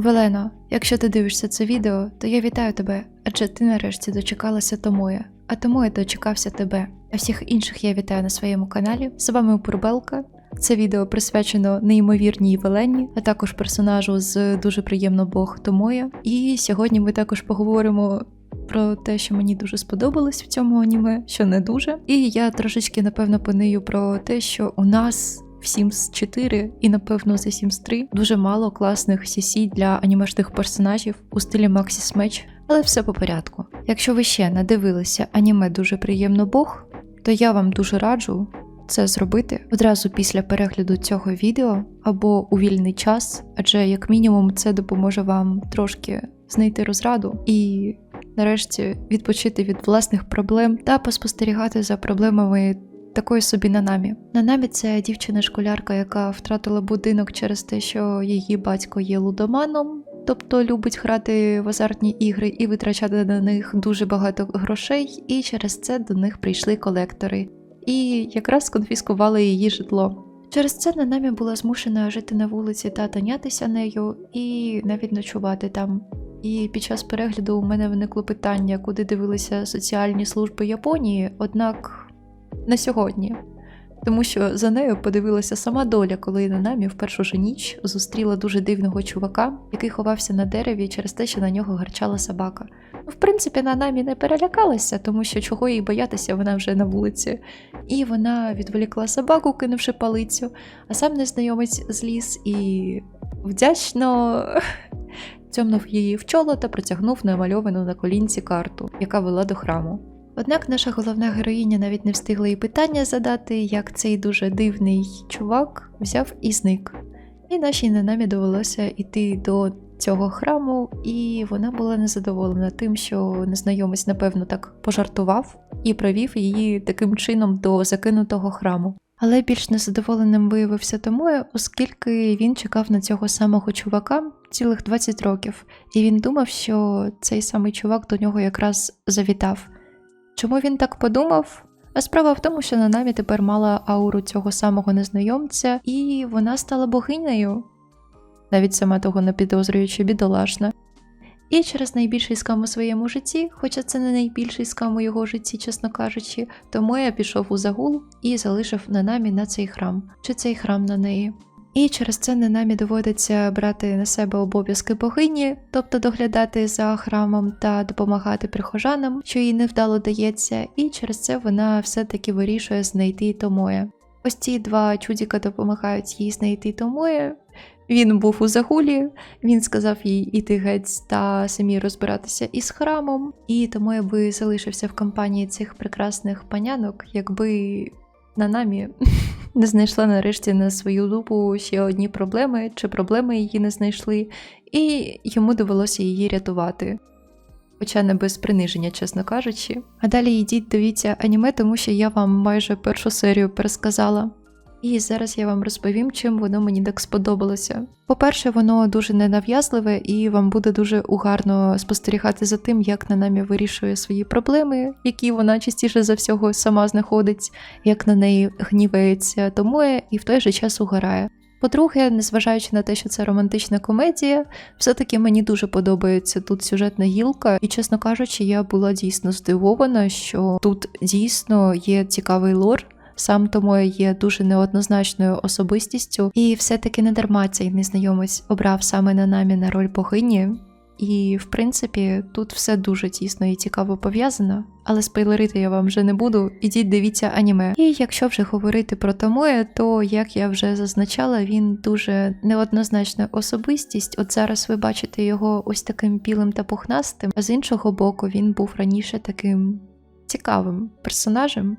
Велено, якщо ти дивишся це відео, то я вітаю тебе, адже ти нарешті дочекалася Томоя, а Томоя дочекався тебе. А всіх інших я вітаю на своєму каналі. З вами Пурбелка. Це відео присвячено неймовірній Велені, а також персонажу з дуже приємно Бог Томоя. І сьогодні ми також поговоримо. Про те, що мені дуже сподобалось в цьому аніме, що не дуже. І я трошечки напевно понию про те, що у нас в Sims 4 і напевно за Sims 3 дуже мало класних CC для анімешних персонажів у стилі Maxis Match, але все по порядку. Якщо ви ще не дивилися аніме дуже приємно Бог, то я вам дуже раджу це зробити одразу після перегляду цього відео або у вільний час, адже як мінімум це допоможе вам трошки знайти розраду і нарешті відпочити від власних проблем та поспостерігати за проблемами такої собі Нанамі. Нанамі це дівчина-школярка, яка втратила будинок через те, що її батько є лудоманом. Тобто любить грати в азартні ігри і витрачати на них дуже багато грошей, і через це до них прийшли колектори, і якраз конфіскували її житло. Через це Нанамі була змушена жити на вулиці та тонятися нею, і навіть ночувати там. І під час перегляду у мене виникло питання, куди дивилися соціальні служби Японії, однак на сьогодні. Тому що за нею подивилася сама доля, коли Нанамі в першу ж ніч зустріла дуже дивного чувака, який ховався на дереві через те, що на нього гарчала собака. Ну, в принципі, Нанамі не перелякалася, тому що чого їй боятися, вона вже на вулиці. І вона відволікла собаку, кинувши палицю, а сам незнайомець зліз і вдячно цьомнув її в чоло та протягнув намальовану на колінці карту, яка вела до храму. Однак наша головна героїня навіть не встигла їй питання задати, як цей дуже дивний чувак взяв і зник. І нашій ненамі довелося йти до цього храму, і вона була незадоволена тим, що незнайомець, напевно, так пожартував і провів її таким чином до закинутого храму. Але більш незадоволеним виявився тому, оскільки він чекав на цього самого чувака цілих 20 років, і він думав, що цей самий чувак до нього якраз завітав. Чому він так подумав? А справа в тому, що Нанамі тепер мала ауру цього самого незнайомця, і вона стала богинею, навіть сама того не підозрюючи бідолашна. І через найбільший скам у своєму житті, хоча це не найбільший скам у його житті, чесно кажучи, тому я пішов у загул і залишив Нанамі на цей храм, чи цей храм на неї. І через це Нанамі доводиться брати на себе обов'язки богині, тобто доглядати за храмом та допомагати прихожанам, що їй невдало дається, і через це вона все-таки вирішує знайти Томоя. Ось ці два чудіка допомагають їй знайти Томоя. Він був у загулі, він сказав їй іти геть та самі розбиратися із храмом, і тому я би залишився в компанії цих прекрасних панянок, якби Нанамі не знайшла нарешті на свою дупу ще одні проблеми, чи проблеми її не знайшли, і йому довелося її рятувати. Хоча не без приниження, чесно кажучи. А далі йдіть, дивіться аніме, тому що я вам майже першу серію пересказала. І зараз я вам розповім, чим воно мені так сподобалося. По-перше, воно дуже ненав'язливе, і вам буде дуже угарно спостерігати за тим, як Нанамі вирішує свої проблеми, які вона частіше за всього сама знаходить, як на неї гнівається, тому і в той же час угорає. По-друге, незважаючи на те, що це романтична комедія, все-таки мені дуже подобається тут сюжетна гілка, і, чесно кажучи, я була дійсно здивована, що тут дійсно є цікавий лор. Сам тому є дуже неоднозначною особистістю, і все-таки не дарма цей незнайомець обрав саме на намі на роль богині. І, в принципі, тут все дуже тісно і цікаво пов'язано, але спойлерити я вам вже не буду. Ідіть, дивіться аніме. І якщо вже говорити про Томоя, то як я вже зазначала, він дуже неоднозначна особистість. От зараз ви бачите його ось таким білим та пухнастим, а з іншого боку, він був раніше таким цікавим персонажем.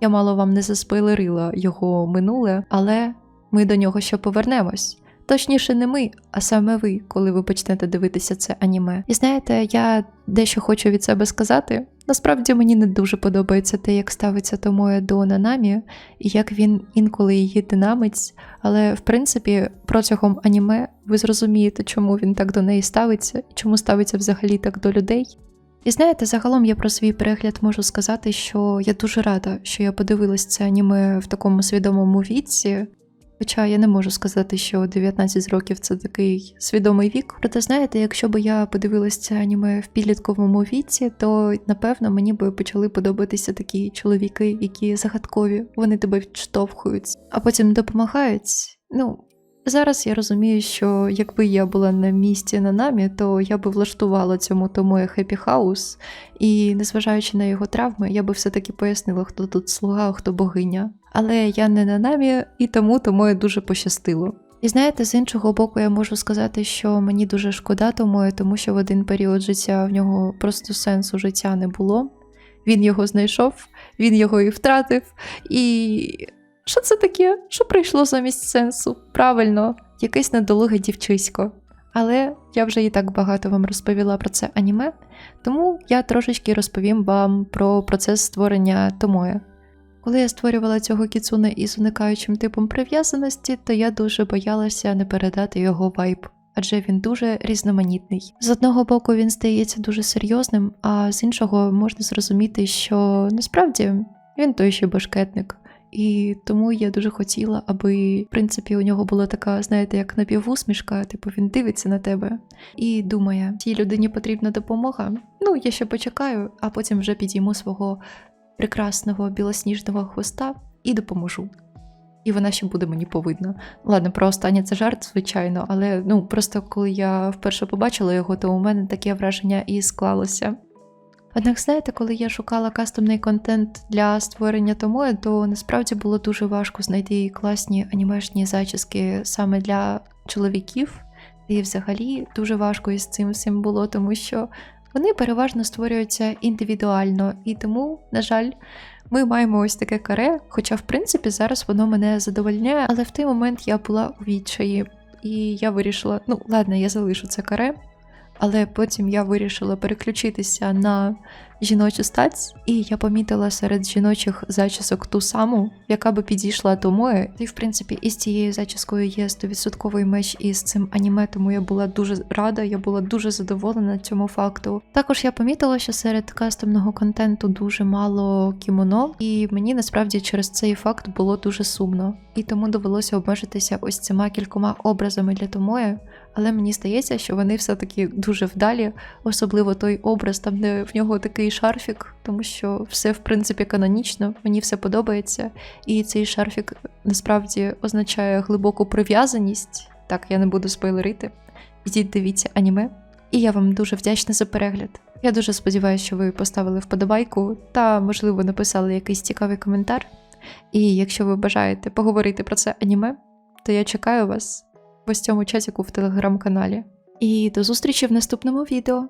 Я мало вам не заспойлерила його минуле, але ми до нього ще повернемось. Точніше, не ми, а саме ви, коли ви почнете дивитися це аніме. І знаєте, я дещо хочу від себе сказати. Насправді мені не дуже подобається те, як ставиться Томоя до Нанамі, і як він інколи її динамить, але в принципі протягом аніме ви зрозумієте, чому він так до неї ставиться, і чому ставиться взагалі так до людей. І знаєте, загалом я про свій перегляд можу сказати, що я дуже рада, що я подивилась це аніме в такому свідомому віці. Хоча я не можу сказати, що 19 років це такий свідомий вік. Проте, знаєте, якщо б я подивилася це аніме в підлітковому віці, то напевно мені би почали подобатися такі чоловіки, які загадкові, вони тебе відштовхують, а потім допомагають. Ну, зараз я розумію, що якби я була на місці на намі, то я би влаштувала цьому тому хеппі хаус, і незважаючи на його травми, я би все-таки пояснила, хто тут слуга, а хто богиня. Але я не на намі, і тому тому дуже пощастило. І знаєте, з іншого боку, я можу сказати, що мені дуже шкода тому, тому що в один період життя в нього просто сенсу життя не було. Він його знайшов, він його і втратив. І що це таке? Що прийшло замість сенсу? Правильно, якесь недолуге дівчисько. Але я вже і так багато вам розповіла про це аніме, тому я трошечки розповім вам про процес створення Томоя. Коли я створювала цього кіцуне із уникаючим типом прив'язаності, то я дуже боялася не передати його вайб, адже він дуже різноманітний. З одного боку, він здається дуже серйозним, а з іншого можна зрозуміти, що насправді він той ще башкетник. І тому я дуже хотіла, аби в принципі у нього була така, знаєте, як напівусмішка, типу він дивиться на тебе і думає, цій людині потрібна допомога. Ну, я ще почекаю, а потім вже підійму свого прекрасного білосніжного хвоста і допоможу. І вона ще буде мені повидна. Ладно, про останнє це жарт, звичайно, але ну просто коли я вперше побачила його, то у мене таке враження і склалося. Однак, знаєте, коли я шукала кастомний контент для створення Томої, то насправді було дуже важко знайти класні анімешні зачіски саме для чоловіків. І взагалі дуже важко із цим всім було, тому що вони переважно створюються індивідуально, і тому, на жаль, ми маємо ось таке каре, хоча, в принципі, зараз воно мене задовольняє, але в той момент я була у відчаї, і я вирішила: ну, ладно, я залишу це каре. Але потім я вирішила переключитися на жіночу стать, і я помітила серед жіночих зачісок ту саму, яка би підійшла до моєї. І в принципі, із цією зачіскою є 100% меч із цим аніме, тому я була дуже рада, я була дуже задоволена цьому факту. Також я помітила, що серед кастомного контенту дуже мало кімоно, і мені насправді через цей факт було дуже сумно. І тому довелося обмежитися ось цими кількома образами для Томої. Але мені здається, що вони все-таки дуже вдалі, особливо той образ, там де в нього такий шарфік, тому що все в принципі канонічно, мені все подобається. І цей шарфік насправді означає глибоку прив'язаність. Так, я не буду спойлерити. Ідіть, дивіться аніме. І я вам дуже вдячна за перегляд. Я дуже сподіваюся, що ви поставили вподобайку та, можливо, написали якийсь цікавий коментар. І якщо ви бажаєте поговорити про це аніме, то я чекаю вас в ось цьому чатіку в телеграм-каналі. І до зустрічі в наступному відео.